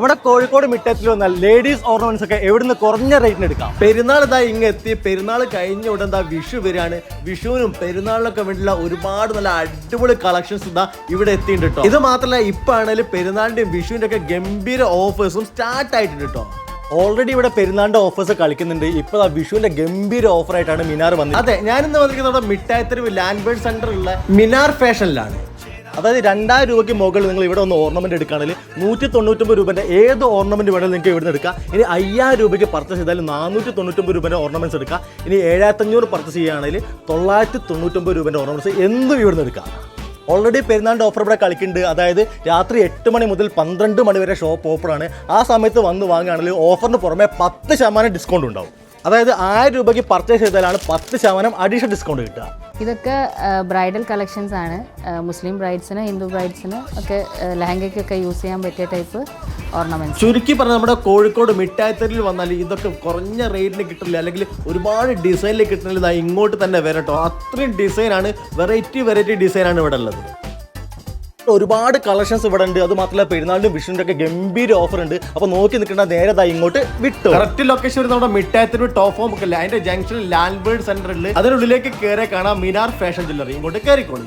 നമ്മുടെ കോഴിക്കോട് മിട്ടത്തിൽ വന്നാൽ ladies ornaments ഒക്കെ എവിടുന്ന് കുറഞ്ഞ റേറ്റിന് എടുക്കാം? പെരുന്നാൾ ഇതാ ഇങ്ങ് എത്തി. പെരുന്നാൾ കഴിഞ്ഞ ഉടൻ എന്താ വിഷു വരികയാണ്. വിഷുവിനും പെരുന്നാളിനൊക്കെ വേണ്ടിയുള്ള ഒരുപാട് നല്ല അടിപൊളി കളക്ഷൻസ് ഇതാ ഇവിടെ എത്തിയിട്ടുണ്ട് കേട്ടോ ഇത് മാത്രമല്ല ഇപ്പൊ ആണെങ്കിലും പെരുന്നാളിന്റെയും വിഷുവിന്റെ ഒക്കെ ഗംഭീര ഓഫേഴ്സും സ്റ്റാർട്ട് ആയിട്ടുണ്ട് കേട്ടോ ഓൾറെഡി ഇവിടെ പെരുന്നാളിന്റെ ഓഫേഴ്സ് കളിക്കുന്നുണ്ട്. ഇപ്പൊ ആ വിഷുവിന്റെ ഗംഭീര ഓഫർ ആയിട്ടാണ് മിനാർ വന്നത് അതെ ഞാനിന്ന് വന്നിരിക്കുന്നത് മിഠായി തെരുവ് ലാൻഡ് ബേർഡ് സെന്ററിലുള്ള മിനാർ ഫാഷനിലാണ് അതായത് രണ്ടായിരം രൂപയ്ക്ക് മുകളിൽ നിങ്ങൾ ഇവിടെ ഒന്ന് ഓർണമെന്റ് എടുക്കുകയാണെങ്കിൽ നൂറ്റി തൊണ്ണൂറ്റൊമ്പത് രൂപന്റെ ഏത് ഓർണമെന്റ് വേണമെങ്കിലും നിങ്ങൾക്ക് ഇവിടെ എടുക്കാം. ഇനി അയ്യായിരം രൂപയ്ക്ക് പർച്ചേസ് ചെയ്താൽ നാനൂറ്റി തൊണ്ണൂറ്റൊമ്പത് രൂപന്റെ ഓർണമെന്റ്സ് എടുക്കാം. ഇനി ഏഴായിരത്തഞ്ഞൂറ് പർച്ചേസ് ചെയ്യുകയാണെങ്കിൽ തൊള്ളായിരത്തി തൊണ്ണൂറ്റൊമ്പത് രൂപന്റെ ഓർണമെന്റ്സ് എന്തും ഇവിടെ നിന്ന് എടുക്കാം. ഓൾറെഡി പെരുന്നാളിന്റെ ഓഫർ ഇവിടെ കളിക്കുന്നുണ്ട്. അതായത് രാത്രി എട്ട് മണി മുതൽ പന്ത്രണ്ട് മണി വരെ ഷോപ്പ് ഓപ്പൺ ആണ്. ആ സമയത്ത് വന്ന് വാങ്ങുകയാണെങ്കിൽ ഓഫറിന് പുറമെ പത്ത് ശതമാനം ഡിസ്കൗണ്ട് ഉണ്ടാവും. അതായത് ആയിരം രൂപയ്ക്ക് പർച്ചേസ് ചെയ്താലാണ് പത്ത് ശതമാനം അഡീഷണൽ ഡിസ്കൗണ്ട് കിട്ടുക. ഇതൊക്കെ ബ്രൈഡൽ കളക്ഷൻസ് ആണ്. മുസ്ലിം ബ്രൈഡ്സിന് ഹിന്ദു ബ്രൈഡ്സിന് ഒക്കെ ലഹങ്കയ്ക്കൊക്കെ യൂസ് ചെയ്യാൻ പറ്റിയ ടൈപ്പ് ഓർണമെന്റ്സ് ചുരുക്കി പറഞ്ഞാൽ നമ്മുടെ കോഴിക്കോട് മിഠായിത്തരിൽ വന്നാൽ ഇതൊക്കെ കുറഞ്ഞ റേറ്റിന് കിട്ടില്ല അല്ലെങ്കിൽ ഒരുപാട് ഡിസൈനിൽ കിട്ടുന്നില്ല ഇങ്ങോട്ട് തന്നെ വരട്ടോ. അത്രയും ഡിസൈനാണ് വെറൈറ്റി വെറൈറ്റി ഡിസൈനാണ് ഇവിടെ ഉള്ളത്. ഒരുപാട് കളക്ഷൻസ് ഇവിടെ ഉണ്ട് അത് മാത്രമല്ല പെരുന്നാളിനും വിഷുവിന്റെ ഒക്കെ ഗംഭീര ഓഫർ ഉണ്ട് അപ്പോൾ നോക്കി നിൽക്കേണ്ട നേരെ ഇങ്ങോട്ട് വിട്ടു. കറക്റ്റ് ലൊക്കേഷൻ നമ്മുടെ മിഠായത്തിന് ടോപ്പ് ഫോം ഒക്കെ അതിന്റെ ജംഗ്ഷൻ ലാൻഡ് ബേർഡ് സെന്ററിൽ അതിനുള്ളിലേക്ക് കയറി കാണാം മിനാർ ഫാഷൻ ജ്വല്ലറി ഇങ്ങോട്ട് കയറിക്കോളി